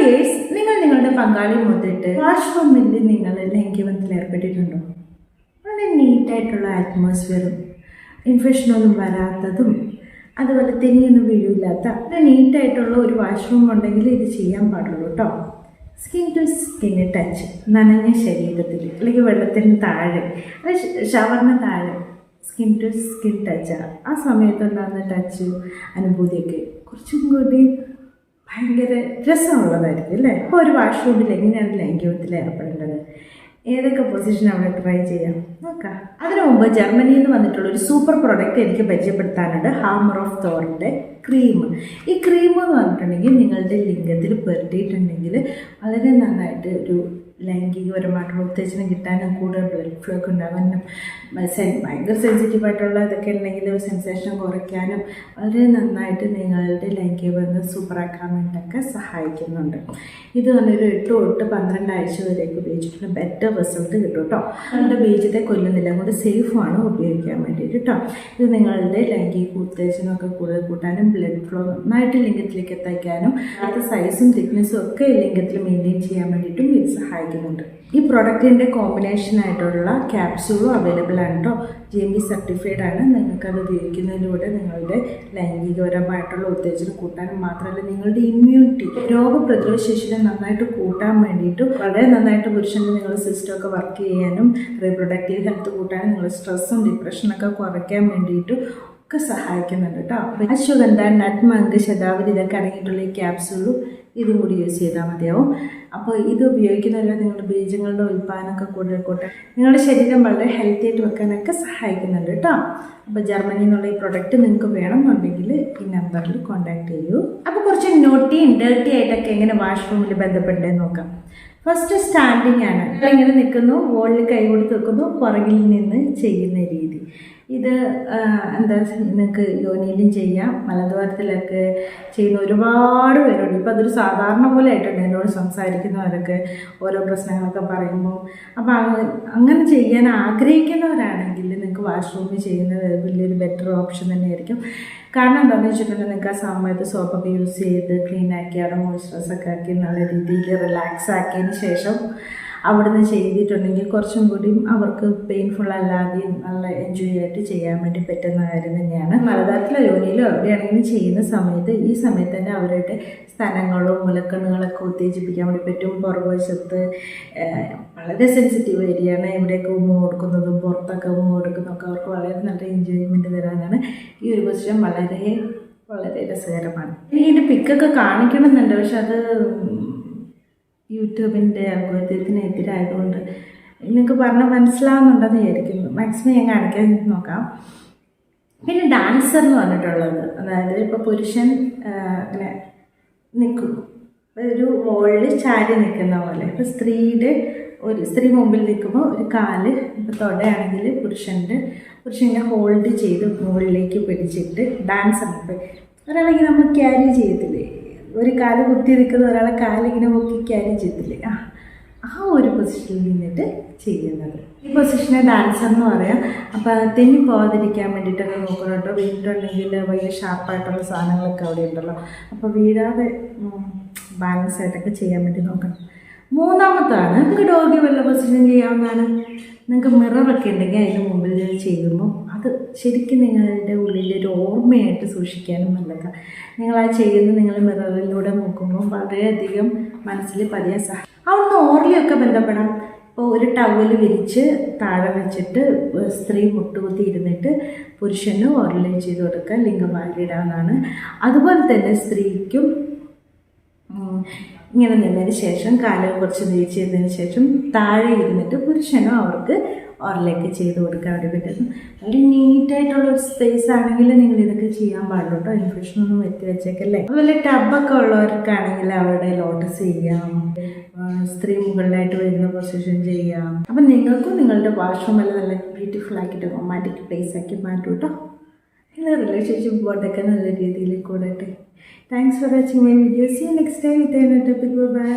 Dears നിങ്ങൾ നിങ്ങളുടെ പങ്കാളി മുതിട്ട് വാഷ്റൂമിൽ നിങ്ങൾ ലൈംഗികബന്ധത്തിൽ ഏർപ്പെട്ടിട്ടുണ്ടോ? വളരെ നീറ്റായിട്ടുള്ള അറ്റ്മോസ്ഫിയറും ഇൻഫെക്ഷനൊന്നും വരാത്തതും അതുപോലെ തെന്നിയൊന്നും വീഴില്ലാത്ത വളരെ നീറ്റായിട്ടുള്ള ഒരു വാഷ്റൂം ഉണ്ടെങ്കിൽ ഇത് ചെയ്യാൻ പാടുള്ളൂ കേട്ടോ സ്കിൻ ടു സ്കിന് ടച്ച് നനഞ്ഞ ശരീരത്തിൽ അല്ലെങ്കിൽ വെള്ളത്തിന് താഴെ അല്ലെങ്കിൽ ഷവറിന് താഴെ. സ്കിൻ ടു സ്കിൻ ടച്ചാണ് ആ. സമയത്തുണ്ടാകുന്ന ടച്ച് അനുഭൂതിയൊക്കെ കുറച്ചും കൂടി ഭയങ്കര രസമുള്ളതായിരിക്കും അല്ലേ? അപ്പോൾ ഒരു വാഷ്റൂമിൽ എങ്ങനെയാണ് ലൈംഗികത്തിൽ ഏർപ്പെടേണ്ടത്? ഏതൊക്കെ പൊസിഷൻ അവിടെ ട്രൈ ചെയ്യാം? നോക്കാം. അതിനു മുമ്പ് ജർമ്മനിയിൽ നിന്ന് വന്നിട്ടുള്ള ഒരു സൂപ്പർ പ്രോഡക്റ്റ് എനിക്ക് പരിചയപ്പെടുത്താനുണ്ട് ഹാമർ ഓഫ് തോറിന്റെ ക്രീം ഈ ക്രീം എന്ന് പറഞ്ഞിട്ടുണ്ടെങ്കിൽ നിങ്ങളുടെ ലിംഗത്തിൽ പുരട്ടിയിട്ടുണ്ടെങ്കിൽ വളരെ നന്നായിട്ട് ഒരു ലൈംഗികപരമായിട്ടുള്ള ഉത്തേജനം കിട്ടാനും കൂടുതൽ ബ്ലഡ് ഉണ്ടാകാനും ഭയങ്കര സെൻസിറ്റീവ് ആയിട്ടുള്ള ഇതൊക്കെ ഉണ്ടെങ്കിൽ സെൻസേഷൻ കുറയ്ക്കാനും വളരെ നന്നായിട്ട് നിങ്ങളുടെ ലൈംഗിക ബന്ധം സൂപ്പറാക്കാൻ വേണ്ടിയൊക്കെ സഹായിക്കുന്നുണ്ട്. ഇത് നല്ലൊരു എട്ട് തൊട്ട് പന്ത്രണ്ട് ആഴ്ച വരെയൊക്കെ ഉപയോഗിച്ചിട്ടുണ്ട് ബെറ്റർ റിസൾട്ട് കിട്ടും കേട്ടോ നിങ്ങളുടെ ബീജത്തെ കൊല്ലുന്നില്ല അതുകൊണ്ട് സേഫാണ് ഉപയോഗിക്കാൻ വേണ്ടിയിട്ട് കേട്ടോ ഇത് നിങ്ങളുടെ ലൈംഗിക ഉത്തേജനമൊക്കെ കൂടുതൽ കൂട്ടാനും ബ്ലഡ് ഫ്ലോ നന്നായിട്ട് ലിംഗത്തിലേക്ക് എത്തിക്കാനും അത് സൈസും തിക്നെസ്സും ഒക്കെ ലിംഗത്തിൽ മെയിന്റെയിൻ ചെയ്യാൻ വേണ്ടിയിട്ടും ഇത് സഹായിക്കുന്നുണ്ട്. ഈ പ്രൊഡക്റ്റിന്റെ കോമ്പിനേഷൻ ആയിട്ടുള്ള ക്യാപ്സ്യൂളും അവൈലബിൾ ആണ് കേട്ടോ ജി എം ബി സർട്ടിഫൈഡ് ആണ്. നിങ്ങൾക്കത് ഉപയോഗിക്കുന്നതിലൂടെ നിങ്ങളുടെ ലൈംഗികപരമായിട്ടുള്ള ഉത്തേജനം കൂട്ടാനും മാത്രമല്ല നിങ്ങളുടെ ഇമ്മ്യൂണിറ്റി രോഗപ്രതിരോധ ശേഷിനെ നന്നായിട്ട് കൂട്ടാൻ വേണ്ടിയിട്ട് വളരെ നന്നായിട്ട് പുരുഷന്റെ നിങ്ങളുടെ സിസ്റ്റമൊക്കെ വർക്ക് ചെയ്യാനും റീപ്രൊഡക്റ്റീവ് ഹെൽത്ത് കൂട്ടാനും നിങ്ങളുടെ സ്ട്രെസ്സും ഡിപ്രഷനൊക്കെ കുറയ്ക്കാൻ വേണ്ടിയിട്ട് ഒക്കെ സഹായിക്കുന്നുണ്ട് കേട്ടോ അശ്വഗന്ധ നട്ട്മങ്ക് ശതാവരി ഇതൊക്കെ അടങ്ങിയിട്ടുള്ള ഈ ക്യാപ്സ്യൂളും ഇതും കൂടി യൂസ് ചെയ്താൽ മതിയാവും. അപ്പോൾ ഇത് ഉപയോഗിക്കുന്നതല്ല നിങ്ങളുടെ ബീജങ്ങളുടെ ഉൽപ്പാദനമൊക്കെ കൂടുതൽക്കോട്ടെ നിങ്ങളുടെ ശരീരം വളരെ ഹെൽത്തി ആയിട്ട് വെക്കാനൊക്കെ സഹായിക്കുന്നുണ്ട് കേട്ടോ. അപ്പോൾ ജർമ്മനിയിൽ നിന്നുള്ള ഈ പ്രൊഡക്റ്റ് നിങ്ങൾക്ക് വേണമെന്നുണ്ടെങ്കിൽ ഈ നമ്പറിൽ കോൺടാക്ട് ചെയ്യൂ. അപ്പോൾ കുറച്ച് നോട്ടിയും ഡേർട്ടി ആയിട്ടൊക്കെ എങ്ങനെ വാഷ്റൂമിൽ ബന്ധപ്പെട്ടേ നോക്കാം. ഫസ്റ്റ് സ്റ്റാൻഡിങ് ആണ്. ഇങ്ങനെ നിൽക്കുന്നു വോളിൽ കൈ കൊടുത്ത് വെക്കുന്നു പുറകിൽ നിന്ന് ചെയ്യുന്ന രീതി. ഇത് എന്താ നിങ്ങൾക്ക് യോനിയിലും ചെയ്യാം. മലദ്വാരത്തിലൊക്കെ ചെയ്യുന്ന ഒരുപാട് പേരുണ്ട്. ഇപ്പം അതൊരു സാധാരണ പോലെ ആയിട്ടുണ്ട് എന്നോട് സംസാരിക്കുന്നവരൊക്കെ ഓരോ പ്രശ്നങ്ങളൊക്കെ പറയുമ്പോൾ അപ്പോൾ അങ്ങനെ ചെയ്യാൻ ആഗ്രഹിക്കുന്നവരാണെങ്കിൽ നിങ്ങൾക്ക് വാഷ്റൂമിൽ ചെയ്യുന്നത് വലിയൊരു ബെറ്റർ ഓപ്ഷൻ തന്നെയായിരിക്കും. കാരണം എന്താണെന്ന് വെച്ചിട്ടുണ്ടെങ്കിൽ നിങ്ങൾക്ക് ആ സമയത്ത് സോപ്പൊക്കെ യൂസ് ചെയ്ത് ക്ലീൻ ആക്കി അവിടെ മോയ്സ്ചറൈസ് ഒക്കെ ആക്കി നല്ല രീതിയിൽ റിലാക്സ് ആക്കിയതിന് ശേഷം അവിടുന്ന് ചെയ്തിട്ടുണ്ടെങ്കിൽ കുറച്ചും കൂടി അവർക്ക് പെയിൻഫുൾ അല്ലാതെയും നല്ല എൻജോയ് ആയിട്ട് ചെയ്യാൻ വേണ്ടി പറ്റുന്ന കാര്യം തന്നെയാണ്. മലബാറിലെ യോനിയിലോ എവിടെയാണെങ്കിലും ചെയ്യുന്ന സമയത്ത് ഈ സമയത്ത് തന്നെ അവരുടെ സ്ഥലങ്ങളും മുലക്കണ്ണുകളൊക്കെ ഉത്തേജിപ്പിക്കാൻ വേണ്ടി പറ്റും. പുറകുവശത്ത് വളരെ സെൻസിറ്റീവ് ഏരിയയാണ് എവിടെയൊക്കെ ഉമ്മ കൊടുക്കുന്നതും പുറത്തൊക്കെ ഉമ്മ കൊടുക്കുന്നതൊക്കെ അവർക്ക് വളരെ നല്ല എൻജോയ്മെന്റ് തരാനാണ്. ഈ ഒരു പൊസിഷൻ വളരെ വളരെ രസകരമാണ്. ഇനി ഇതിന്റെ പിക്കൊക്കെ കാണിക്കണമെന്നുണ്ട്. പക്ഷെ അത് യൂട്യൂബിന്റെ അൽഗോരിതത്തിന് എതിരായതുകൊണ്ട് നിങ്ങൾക്ക് പറഞ്ഞാൽ മനസ്സിലാവുന്നുണ്ടെന്ന് വിചാരിക്കുന്നു. മാക്സിമം ഞാൻ കാണിക്കാൻ നോക്കാം. പിന്നെ ഡാൻസർ എന്ന് പറഞ്ഞിട്ടുള്ളത് അതായത് ഇപ്പോൾ പുരുഷൻ ഇങ്ങനെ നിൽക്കും ഒരു വോളിൽ ചാരി നിൽക്കുന്ന പോലെ. ഇപ്പോൾ സ്ത്രീയുടെ ഒരു സ്ത്രീ മുമ്പിൽ നിൽക്കുമ്പോൾ ഒരു കാൽ ഇപ്പോൾ തൊടയാണെങ്കിൽ പുരുഷന്റെ പുരുഷനെ ഹോൾഡ് ചെയ്ത് മുകളിലേക്ക് പിടിച്ചിട്ട് ഡാൻസ് ആണ്. ഒരാളിങ്ങനെ നമ്മൾ ക്യാരി ചെയ്യത്തില്ലേ? ഒരു കാൽ കുത്തി നിൽക്കുന്ന ഒരാളെ കാലിങ്ങനെ പൊക്കി ക്യാരി ചെയ്തില്ലേ ആ ആ ഒരു പൊസിഷനിൽ നിന്നിട്ട് ചെയ്യുന്നത്. ഈ പൊസിഷനെ ഡാൻസർ എന്ന് പറയാം. അപ്പോൾ തെന്നി പോകാതിരിക്കാൻ വേണ്ടിയിട്ടൊക്കെ നോക്കണം കേട്ടോ. വീണിട്ടുണ്ടെങ്കിൽ വലിയ ഷാർപ്പായിട്ടുള്ള സാധനങ്ങളൊക്കെ അവിടെ ഉണ്ടല്ലോ. അപ്പോൾ വീഴാതെ ബാലൻസ് ആയിട്ടൊക്കെ ചെയ്യാൻ വേണ്ടി നോക്കണം. മൂന്നാമത്താണ്. നിങ്ങൾക്ക് ഡോഗി വല്ല പൊസിഷൻ ചെയ്യാവുന്നതാണ് നിങ്ങൾക്ക് മിററൊക്കെ ഉണ്ടെങ്കിൽ അതിന്റെ മുമ്പിൽ ചെയ്യുമ്പോൾ അത് ശരിക്കും നിങ്ങളുടെ ഉള്ളിൽ ഒരു ഓർമ്മയായിട്ട് സൂക്ഷിക്കാനും നല്ലതാണ് നിങ്ങൾ ആ ചെയ്യുന്നത് നിങ്ങൾ മിററിലൂടെ നോക്കുമ്പോൾ വളരെയധികം മനസ്സിൽ പതിയാൻ സഹായം അവിടുന്ന് ഓർലിയൊക്കെ ബന്ധപ്പെടാം. ഇപ്പോൾ ഒരു ടവൽ വിരിച്ച് താഴെ വെച്ചിട്ട് സ്ത്രീ മുട്ടുകുത്തി ഇരുന്നിട്ട് പുരുഷന് ഓർലൈൻ ചെയ്ത് കൊടുക്കുക. ലിംഗം വാലിടാവുന്നതാണ് അതുപോലെ തന്നെ സ്ത്രീക്കും ഇങ്ങനെ നിന്നതിന് ശേഷം കാലം കുറച്ച് നീച്ചിരുന്നതിന് ശേഷം താഴെ ഇരുന്നിട്ട് പുരുഷനും അവർക്ക് ഓർലേക്ക് ചെയ്ത് കൊടുക്കാൻ വേണ്ടി പറ്റുന്നു. വളരെ നീറ്റായിട്ടുള്ള ഒരു സ്പേസ് ആണെങ്കിൽ നിങ്ങൾ ഇതൊക്കെ ചെയ്യാൻ പാടില്ല കേട്ടോ ഇൻഫെക്ഷൻ ഒന്നും വെറ്റി വെച്ചേക്കല്ലേ? അതുപോലെ ടബൊക്കെ ഉള്ളവർക്കാണെങ്കിൽ അവരുടെ ലോട്ടസ് ചെയ്യാം. സ്ത്രീ മുകളിലായിട്ട് വരുന്ന പൊസിഷൻ ചെയ്യാം. അപ്പം നിങ്ങൾക്കും നിങ്ങളുടെ വാഷ്റൂം എല്ലാം നല്ല ബ്യൂട്ടിഫുൾ ആക്കിയിട്ട് റൊമാന്റിക് പ്ലേസ് ആക്കി മാറ്റും കേട്ടോ നിങ്ങളുടെ റിലേഷൻഷിപ്പ് ബോട്ടൊക്കെ നല്ല രീതിയിൽ കൂടട്ടെ. Thanks for watching my video you next time with topic bye